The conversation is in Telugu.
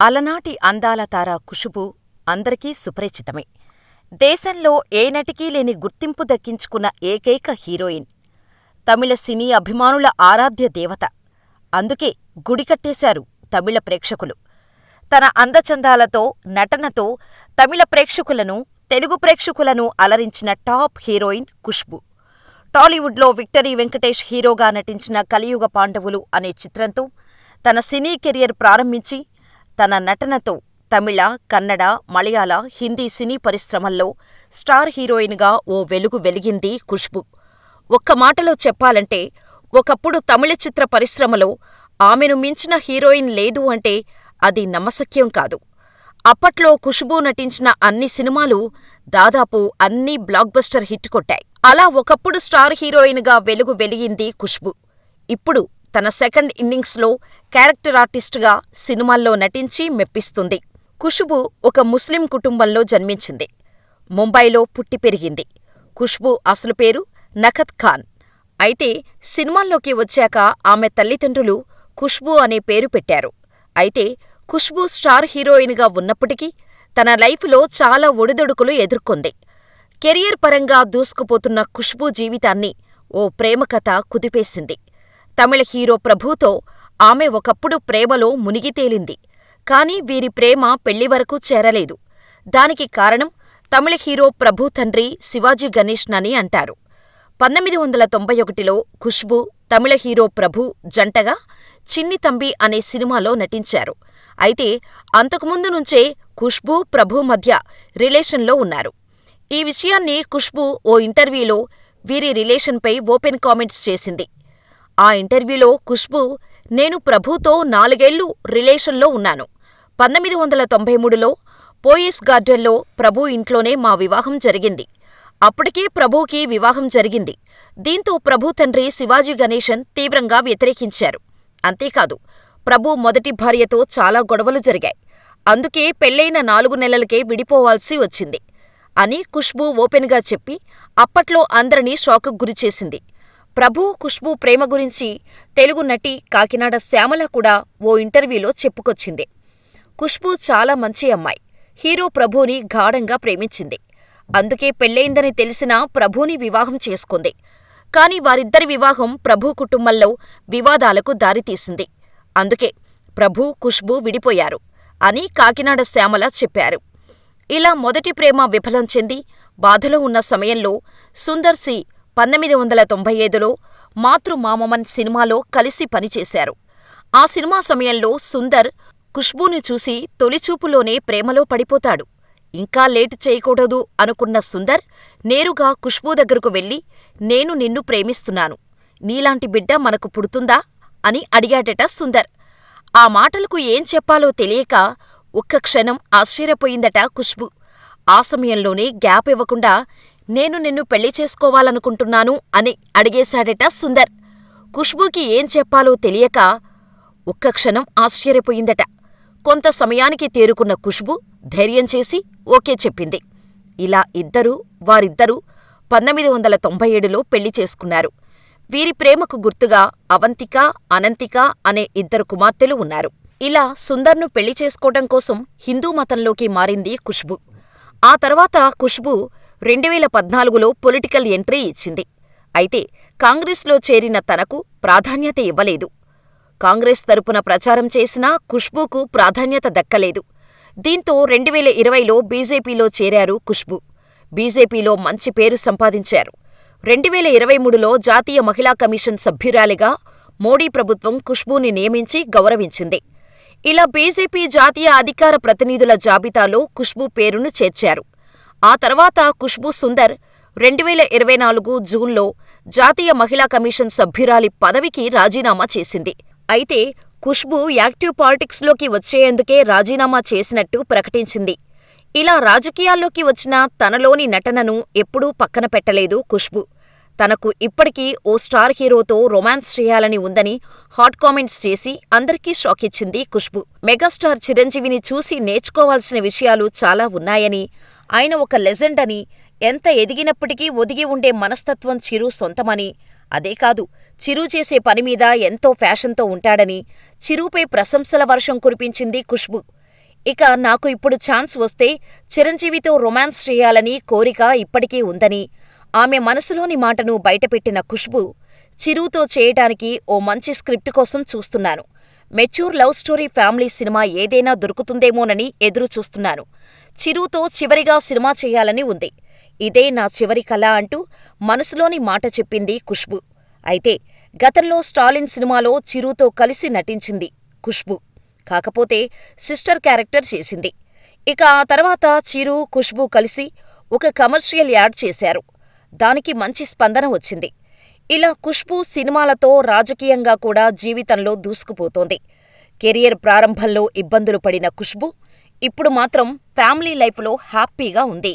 అలనాటి అందాల తార ఖుషబూ అందరికీ సుపరిచితమే. దేశంలో ఏ నటికీ లేని గుర్తింపు దక్కించుకున్న ఏకైక హీరోయిన్. తమిళ సినీ అభిమానుల ఆరాధ్య దేవత. అందుకే గుడి కట్టేశారు తమిళ ప్రేక్షకులు. తన అందచందాలతో, నటనతో తమిళ ప్రేక్షకులను, తెలుగు ప్రేక్షకులను అలరించిన టాప్ హీరోయిన్ ఖుష్బూ. టాలీవుడ్లో విక్టరీ వెంకటేష్ హీరోగా నటించిన కలియుగ పాండవులు అనే చిత్రంతో తన సినీ కెరీర్ ప్రారంభించి, తన నటనతో తమిళ, కన్నడ, మలయాళ, హిందీ సినీ పరిశ్రమల్లో స్టార్ హీరోయిన్గా ఓ వెలుగు వెలిగింది ఖుష్బూ. ఒక్క మాటలో చెప్పాలంటే ఒకప్పుడు తమిళ చిత్ర పరిశ్రమలో ఆమెను మించిన హీరోయిన్ లేదు అంటే అది నమ్మశక్యం కాదు. అప్పట్లో ఖుష్బూ నటించిన అన్ని సినిమాలు దాదాపు అన్నీ బ్లాక్బస్టర్ హిట్ కొట్టాయి. అలా ఒకప్పుడు స్టార్ హీరోయిన్గా వెలుగు వెలిగింది ఖుష్బూ. ఇప్పుడు తన సెకండ్ ఇన్నింగ్స్లో క్యారెక్టర్ ఆర్టిస్టుగా సినిమాల్లో నటించి మెప్పిస్తుంది. ఖుష్బూ ఒక ముస్లిం కుటుంబంలో జన్మించింది. ముంబైలో పుట్టి పెరిగింది. ఖుష్బూ అసలు పేరు నఖత్ ఖాన్. అయితే సినిమాల్లోకి వచ్చాక ఆమె తల్లిదండ్రులు ఖుష్బూ అనే పేరు పెట్టారు. అయితే ఖుష్బూ స్టార్ హీరోయిన్గా ఉన్నప్పటికీ తన లైఫ్లో చాలా ఒడిదుడుకులు ఎదుర్కొంది. కెరియర్ పరంగా దూసుకుపోతున్న ఖుష్బూ జీవితాన్ని ఓ ప్రేమకథ కుదిపేసింది. తమిళ హీరో ప్రభుతో ఆమె ఒకప్పుడు ప్రేమలో మునిగి తేలింది. కానీ వీరి ప్రేమ పెళ్ళివరకు చేరలేదు. దానికి కారణం తమిళ హీరో ప్రభు తండ్రి శివాజీ గణేశన్ అంటారు. పంతొమ్మిది వందల తొంభై ఒకటిలో ఖుష్బూ, తమిళ హీరో ప్రభు జంటగా చిన్ని తంబి అనే సినిమాలో నటించారు. అయితే అంతకుముందు నుంచే ఖుష్బూ, ప్రభు మధ్య రిలేషన్లో ఉన్నారు. ఈ విషయాన్ని ఖుష్బూ ఓ ఇంటర్వ్యూలో వీరి రిలేషన్పై ఓపెన్ కామెంట్స్ చేసింది. ఆ ఇంటర్వ్యూలో ఖుష్బూ నేను ప్రభుతో నాలుగేళ్ళు రిలేషన్లో ఉన్నాను. పంతొమ్మిది వందల తొంభై మూడులో పోయెస్ గార్డెన్లో ప్రభు ఇంట్లోనే మా వివాహం జరిగింది. అప్పటికే ప్రభుకి వివాహం జరిగింది. దీంతో ప్రభు తండ్రి శివాజీ గణేశన్ తీవ్రంగా వ్యతిరేకించారు. అంతేకాదు ప్రభు మొదటి భార్యతో చాలా గొడవలు జరిగాయి. అందుకే పెళ్ళైన నాలుగు నెలలకే విడిపోవాల్సి వచ్చింది అని ఖుష్బూ ఓపెన్గా చెప్పి అప్పట్లో అందరినీ షాకుకు గురిచేసింది. ప్రభు, ఖుష్బూ ప్రేమ గురించి తెలుగు నటి కాకినాడ శ్యామల కూడా ఓ ఇంటర్వ్యూలో చెప్పుకొచ్చింది. ఖుష్బూ చాలా మంచి అమ్మాయి. హీరో ప్రభుని గాఢంగా ప్రేమించింది. అందుకే పెళ్ళయిందని తెలిసినా ప్రభుని వివాహం చేసుకుంది. కాని వారిద్దరి వివాహం ప్రభు కుటుంబంలో వివాదాలకు దారితీసింది. అందుకే ప్రభు, ఖుష్బూ విడిపోయారు అని కాకినాడ శ్యామల చెప్పారు. ఇలా మొదటి ప్రేమ విఫలం చెంది బాధలో ఉన్న సమయంలో సుందర్ సి పంతొమ్మిది వందల తొంభై ఐదులో మాతృమామమన్ సినిమాలో కలిసి పనిచేశారు. ఆ సినిమా సమయంలో సుందర్ ఖుష్బూని చూసి తొలిచూపులోనే ప్రేమలో పడిపోతాడు. ఇంకా లేటు చేయకూడదు అనుకున్న సుందర్ నేరుగా ఖుష్బూ దగ్గరకు వెళ్ళి నేను నిన్ను ప్రేమిస్తున్నాను. నీలాంటి బిడ్డ మనకు పుడుతుందా? అని అడిగాడట సుందర్. ఆ మాటలకు ఏం చెప్పాలో తెలియక ఒక్క క్షణం ఆశ్చర్యపోయిందట ఖుష్బూ. ఆ సమయంలోనే గ్యాప్ ఇవ్వకుండా నేను నిన్ను పెళ్ళి చేసుకోవాలనుకుంటున్నాను అని అడిగేశాడట సుందర్. ఖుష్బూకి ఏం చెప్పాలో తెలియక ఒక్క క్షణం ఆశ్చర్యపోయిందట. కొంత సమయానికి తేరుకున్న ఖుష్బూ ధైర్యం చేసి ఓకే చెప్పింది. ఇలా ఇద్దరూ వారిద్దరూ పంతొమ్మిది వందల తొంభై ఏడులో పెళ్ళి చేసుకున్నారు. వీరి ప్రేమకు గుర్తుగా అవంతిక, అనంతిక అనే ఇద్దరు కుమార్తెలు ఉన్నారు. ఇలా సుందర్ను పెళ్ళి చేసుకోవటం కోసం హిందూ మతంలోకి మారింది ఖుష్బూ. ఆ తర్వాత ఖుష్బూ రెండువేల పద్నాలుగులో పొలిటికల్ ఎంట్రీ ఇచ్చింది. అయితే కాంగ్రెస్లో చేరిన తనకు ప్రాధాన్యత ఇవ్వలేదు. కాంగ్రెస్ తరపున ప్రచారం చేసినా ఖుష్బూకు ప్రాధాన్యత దక్కలేదు. దీంతో రెండువేల ఇరవైలో బీజేపీలో చేరారు ఖుష్బూ. బీజేపీలో మంచి పేరు సంపాదించారు. రెండువేల ఇరవై మూడులో జాతీయ మహిళా కమిషన్ సభ్యురాలిగా మోడీ ప్రభుత్వం ఖుష్బూని నియమించి గౌరవించింది. ఇలా బీజేపీ జాతీయ అధికార ప్రతినిధుల జాబితాలో ఖుష్బూ పేరును చేర్చారు. ఆ తర్వాత ఖుష్బూ సుందర్ రెండువేల ఇరవై నాలుగు జూన్లో జాతీయ మహిళా కమిషన్ సభ్యురాలి పదవికి రాజీనామా చేసింది. అయితే ఖుష్బూ యాక్టివ్ పాలిటిక్స్లోకి వచ్చేందుకే రాజీనామా చేసినట్టు ప్రకటించింది. ఇలా రాజకీయాల్లోకి వచ్చిన తనలోని నటనను ఎప్పుడూ పక్కన పెట్టలేదు ఖుష్బూ. తనకు ఇప్పటికీ ఓ స్టార్ హీరోతో రొమాన్స్ చేయాలని ఉందని హాట్ కామెంట్స్ చేసి అందరికీ షాకిచ్చింది ఖుష్బూ. మెగాస్టార్ చిరంజీవిని చూసి నేర్చుకోవాల్సిన విషయాలు చాలా ఉన్నాయని, ఆయన ఒక లెజెండ్ అని, ఎంత ఎదిగినప్పటికీ ఒదిగి ఉండే మనస్తత్వం చిరు సొంతమని, అదేకాదు చిరు చేసే పనిమీద ఎంతో ఫ్యాషన్తో ఉంటాడని చిరుపై ప్రశంసల వర్షం కురిపించింది ఖుష్బూ. ఇక నాకు ఇప్పుడు ఛాన్స్ వస్తే చిరంజీవితో రొమాన్స్ చేయాలని కోరిక ఇప్పటికీ ఉందని, ఆమె మనసులోని మాటను బయటపెట్టిన ఖుష్బూ, చిరుతో చేయటానికి ఓ మంచి స్క్రిప్ట్ కోసం చూస్తున్నాను. Mature love story family cinema ఏదైనా దొరుకుతుందేమోనని ఎదురు చూస్తున్నాను. చిరుతో చివరిగా సినిమా చేయాలని ఉంది. ఇదే నా చివరి కల అంటూ మనసులోని మాట చెప్పింది ఖుష్బూ. అయితే గతంలో స్టాలిన్ సినిమాలో చిరుతో కలిసి నటించింది ఖుష్బూ. కాకపోతే సిస్టర్ క్యారెక్టర్ చేసింది. ఇక ఆ తర్వాత చిరు, ఖుష్బూ కలిసి ఒక కమర్షియల్ యాడ్ చేశారు. దానికి మంచి స్పందన వచ్చింది. ఇలా ఖుష్బూ సినిమాలతో రాజకీయంగా కూడా జీవితంలో దూసుకుపోతోంది. కెరియర్ ప్రారంభంలో ఇబ్బందులు పడిన ఖుష్బూ ఇప్పుడు మాత్రం ఫ్యామిలీ లైఫ్లో హ్యాపీగా ఉంది.